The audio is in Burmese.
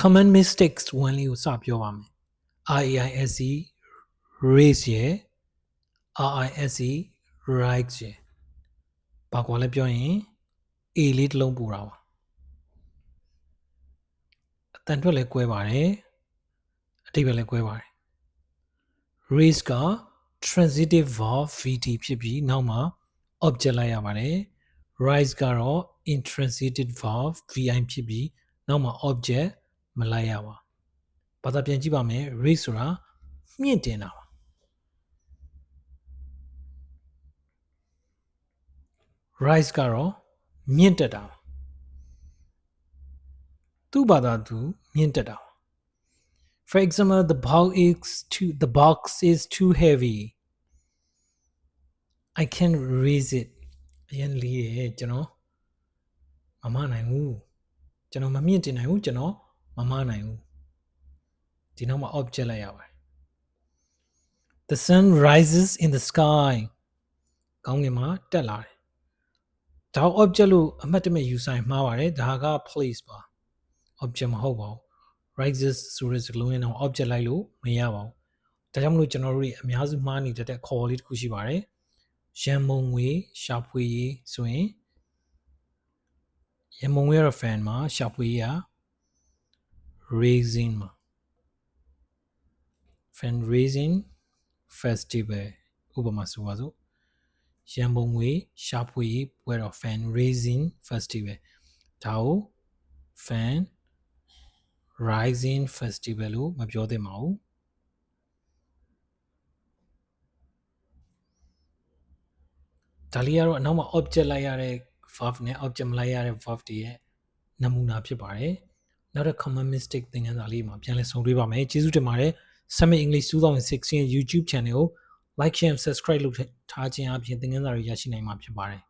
common mistakes 1လေးကိုစပြောပါမယ် RAISE raise ရယ် RISE rise ရယ်ဘာကွာလဲပြောရင် A လေးတစ်လုံးပူတာပါအတန်ထွက်လဲကွဲပါတယ်အတိတ်ပဲလဲကွဲပါတယ် raise က transitive verb vt ဖြစ်ပြီးနောက်မှာ object လိုက်ရပါတယ် rise ကတော့ intransitive verb vi ဖြစ်ပြီးနောက်မှာ object မလိုက်ရပါဘာသာပြန်ကြည့်ပါမယ် raise ဆိုတာမြင့်တင်တာပါ rise ကတော့မြင့်တက်တာပါသူ့ဘာသာသူမြင့်တက်တာပါ For example the box is too the box is too heavy I can raise it အရင်လေးရကျွန်တော်မမနိုင်ဘူးကျွန်တော်မမြင့်တင်နိုင်ဘူးကျွန်တော် မမနိုင်ဘူးဒီနောက်မှာ object လိုက်ရပါတယ် The sun rises in the sky ကောင်းကင်မှာတက်လာတယ်ဒါ object လို့အမှတ်တမဲ့ယူဆိုင်မှားပါတယ်ဒါက place ပါ object မဟုတ်ပါဘူး rises ဆိုတဲ့စကားလုံးရဲ့နောက် object လိုက်လို့မရပါဘူးဒါကြောင့်မလို့ကျွန်တော်တို့တွေအများစုမှားနေတတ်တဲ့ခေါ်လေးတစ်ခုရှိပါတယ်ရန်မုံငွေရှာဖွေရေးဆိုရင်ရန်မုံငွေရ fan မှာရှာဖွေရေးက raising မှာ fundraising festival ဥပမာဆိုပါစို့ရန်ပုံငွေရှာဖွေရေးပွဲတော် fundraising festival ဒါကို fan rising festival လို့မပြောသင့်ပါဘူးဒါလေးကတော့အနောက်မှာ object လိုက်ရတဲ့ verb နဲ့ object မလိုက်ရတဲ့ verb တွေရဲ့နမူနာဖြစ်ပါတယ် နောက်တဲ့ common mistake သင်ခန်းစာလေးမှာပြန်လည်ဆုံတွေ့ပါမယ်ကျေးဇူးတင်ပါတယ် Summit English 2016ရဲ့ YouTube channel ကို like share and subscribe လုပ်ထားခြင်းအပြင်သင်ခန်းစာတွေရရှိနိုင်မှာဖြစ်ပါတယ်